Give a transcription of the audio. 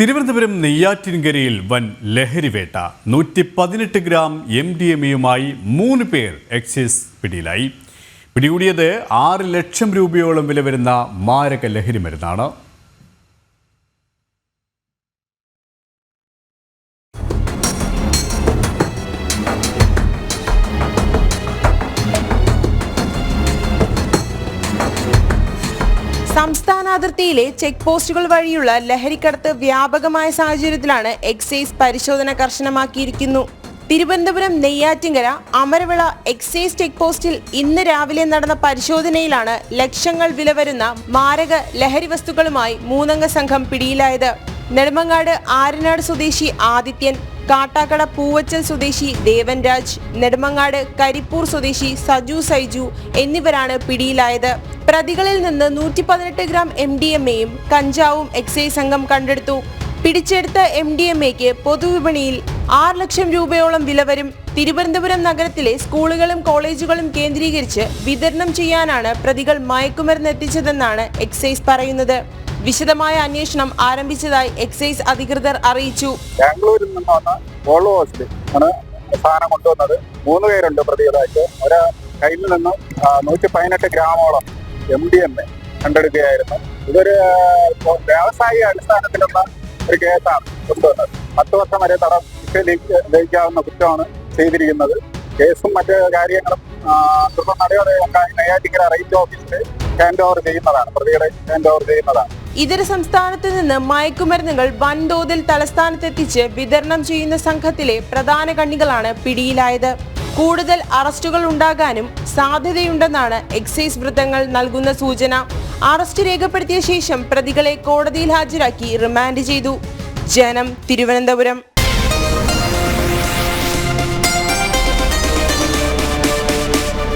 തിരുവനന്തപുരം നെയ്യാറ്റിൻകരയിൽ വൻ ലഹരിവേട്ട. നൂറ്റി പതിനെട്ട് ഗ്രാം എം ഡി എം എയുമായി മൂന്ന് പേർ എക്സൈസ് പിടിയിലായി. പിടികൂടിയത് ആറ് ലക്ഷം രൂപയോളം വില വരുന്ന മാരക ലഹരി മരുന്നാണ് സംസ്ഥാനാതിർത്തിയിലെ ചെക്ക് പോസ്റ്റുകൾ വഴിയുള്ള ലഹരിക്കടത്ത് വ്യാപകമായ സാഹചര്യത്തിലാണ് എക്സൈസ് പരിശോധന കർശനമാക്കിയിരിക്കുന്നു. തിരുവനന്തപുരം നെയ്യാറ്റിങ്കര അമരവിള എക്സൈസ് ചെക്ക് പോസ്റ്റിൽ ഇന്ന് രാവിലെ നടന്ന പരിശോധനയിലാണ് ലക്ഷങ്ങൾ വില വരുന്ന മാരക ലഹരി വസ്തുക്കളുമായി മൂന്നംഗ സംഘം പിടിയിലായത്. നെടുമങ്ങാട് ആരനാട് സ്വദേശി ആദിത്യൻ കാട്ടാക്കട പൂവച്ചൽ സ്വദേശി ദേവൻരാജ് നെടുമങ്ങാട് കരിപ്പൂർ സ്വദേശി സജു സൈജു എന്നിവരാണ് പിടിയിലായത്. പ്രതികളിൽ നിന്ന് നൂറ്റി പതിനെട്ട് ഗ്രാം എം ഡി എം എയും കഞ്ചാവും എക്സൈസ് സംഘം കണ്ടെടുത്തു. പിടിച്ചെടുത്ത എം ഡി എം എക്ക് പൊതുവിപണിയിൽ ആറ് ലക്ഷം രൂപയോളം വില വരും. തിരുവനന്തപുരം നഗരത്തിലെ സ്കൂളുകളും കോളേജുകളും കേന്ദ്രീകരിച്ച് വിതരണം ചെയ്യാനാണ് പ്രതികൾ മയക്കുമരുന്ന് എത്തിച്ചതെന്നാണ് എക്സൈസ് പറയുന്നത്. വിശദമായ അന്വേഷണം ആരംഭിച്ചതായി എക്സൈസ് അധികൃതർ അറിയിച്ചു. ബാംഗ്ലൂരിൽ നിന്ന് വന്ന ആണ് സാധനം കൊണ്ടുവന്നത്. മൂന്ന് പേരുണ്ട് പ്രതികളായിട്ട്. ഒരു കയ്യിൽ നിന്നും നൂറ്റി പതിനെട്ട് ഗ്രാമോളം എം ഡി എം എ കണ്ടെടുക്കുകയായിരുന്നു. ഇതൊരു വ്യവസായിക അടിസ്ഥാനത്തിലുള്ള ഒരു കേസാണ് കൊണ്ടുവന്നത്. പത്ത് വർഷം വരെ തടം ശിക്ഷ ലയിക്കാവുന്ന കുറ്റമാണ് ചെയ്തിരിക്കുന്നത്. കേസും മറ്റ് കാര്യങ്ങളും തുടർ നടപടികൾക്കായി നെയ്യാറ്റിക്കര റേഞ്ച് ഓഫീസിൽ ഹാൻഡ് ഓവർ ചെയ്യുന്നതാണ് പ്രതികളെ ഹാൻഡ് ഓവർ ചെയ്യുന്നതാണ്. ഇതര സംസ്ഥാനത്ത് നിന്ന് മയക്കുമരുന്നുകൾ വൻതോതിൽ തലസ്ഥാനത്തെത്തിച്ച് വിതരണം ചെയ്യുന്ന സംഘത്തിലെ പ്രധാന കണ്ണികളാണ് പിടിയിലായത്. കൂടുതൽ അറസ്റ്റുകൾ ഉണ്ടാകാനും സാധ്യതയുണ്ടെന്നാണ് എക്സൈസ് വൃത്തങ്ങൾ നൽകുന്ന സൂചന. അറസ്റ്റ് രേഖപ്പെടുത്തിയ ശേഷം പ്രതികളെ കോടതിയിൽ ഹാജരാക്കി റിമാൻഡ് ചെയ്തു. ജനം തിരുവനന്തപുരം.